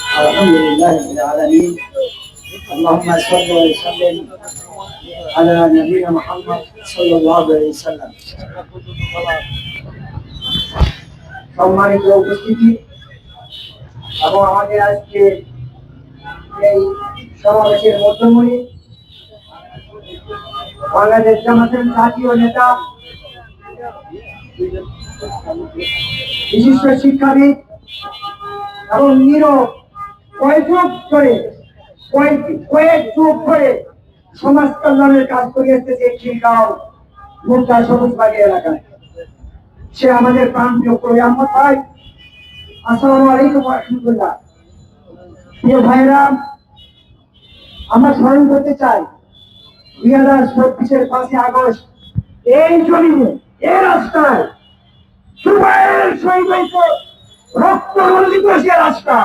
الحمد لله رب العالمين اللهم صل وسلم على نبينا محمد صلى الله عليه وسلم সম্মানিত উপস্থিতি এবং আমাদের আজকে এই সমাবেশের মধ্যমণি বাংলাদেশ জামাতের জাতীয় নেতা বিশিষ্ট শিক্ষাবিদ এবং নীরব কয়েক যুগ ধরে, কয়েক যুগ ধরে সমাজ কল্যাণের কাজ করে খিলগাঁও এলাকায়। সে আমাদের প্রাণপ্রিয় কবি আহমদ ভাই। আসসালামু আলাইকুম প্রিয় ভাইরা আমরা স্মরণ করতে চাই, দুই হাজার চব্বিশের পাঁচই আগস্ট, এই জমিনে, এই রাস্তায় সুবাইয়ের শহীদ রক্ত রাস্তা।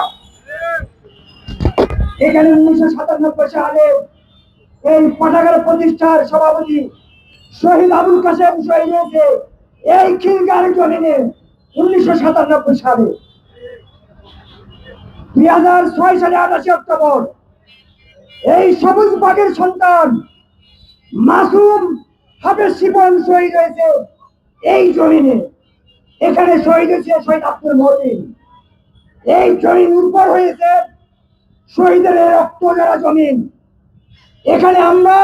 এখানে উনিশশো সাতানব্বই সালে এই পাঠাগার প্রতিষ্ঠার সভাপতি শহীদ আবুল কাসেম শহীদ হয়েছে এই খিলগার জমিনে উনিশশো সাতানব্বই সালে। দুই হাজার ছয় সালে আঠাশে অক্টোবর এই সবুজ বাগের সন্তান মাসুম হাফেজ শিবন শহীদ হয়েছে এই জমিনে। এখানে শহীদ হয়েছে শহীদ আব্দুল মতিন। এই জমিন উর্বর হয়েছে শহীদের রক্ত যারা জমিন। এখানে আমরা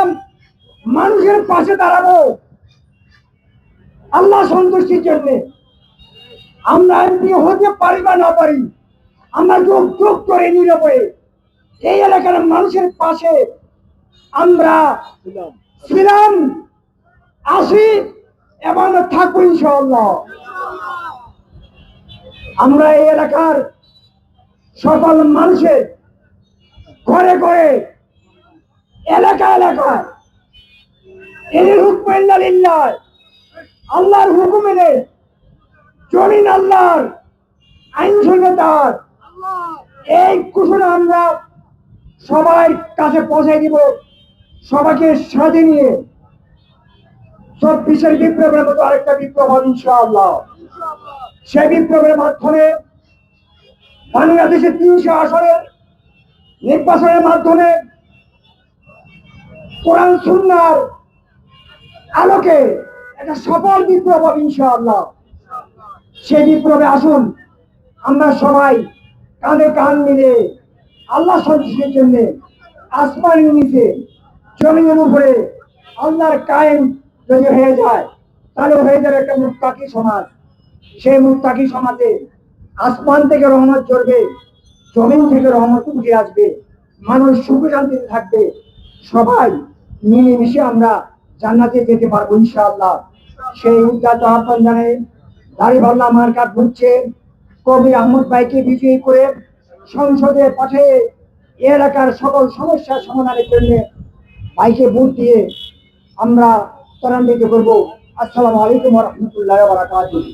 মানুষের পাশে দাঁড়াবো। আল্লাহ সন্তুষ্টির জন্য। আমরা এমপি হতে পারি বা না পারি, আমরা যোগ যোগ করে নীরবে এই এলাকার মানুষের পাশে আমরা ছিলাম আসি এবং থাকব ইনশাআল্লাহ। আমরা এই এলাকার সকল মানুষের ঘরে ঘরে, এলাকা এলাকায়। এদের হুকমিল্লাহ আল্লাহর হুকুম এনে জমিন আল্লাহর আইন শূন্যতার। এই ঘোষণা আমরা সবাই কাছে পৌঁছে দিব, সবাইকে সাথে নিয়ে। চব্বিশের বিপ্লবের মতো আরেকটা বিপ্লব হবে ইনশাআল্লাহ। সেই বিপ্লবের মাধ্যমে বাংলাদেশের তিনশো আসনের নির্বাচনের মাধ্যমে কোরআন সুন্নার আলোকে একটা সফল বিপ্লব হবে ইনশাআল্লাহ। সেই বিপ্লবে আসুন, আমরা সবাই কাঁধে কান মিলে আল্লাহ সন্তুষ্টির জন্য আসমানের নিচে জমিনের উপরে আল্লাহর কায়েম যদি হয়ে যায়, তাহলে হয়ে যাবে একটা মুক্তাকি সমাজ। সেই মুক্তাকি সমাজে আসমান থেকে রহমত চলবে জমিন থেকে রহমত উঠে আসবে, মানুষ সুখ শান্তিতে থাকবে। সবাই মিলেমিশে আমরা জান্নাতে যেতে পারব ইনশাআল্লাহ। সেই উদ্যাত আহ্বান জানে, দাড়ি ভাল্লা মার্কাট ঘুরছে। কবি আহমদ ভাইকে বিজয়ী করে সংসদে পাঠিয়ে এলাকার সকল সমস্যার সমাধানের জন্য ভাইকে ভোট দিয়ে আমরা ত্বরান্বিত করব। আসসালামু আলাইকুম রহমতুল্লাহ বারাকাতুহ।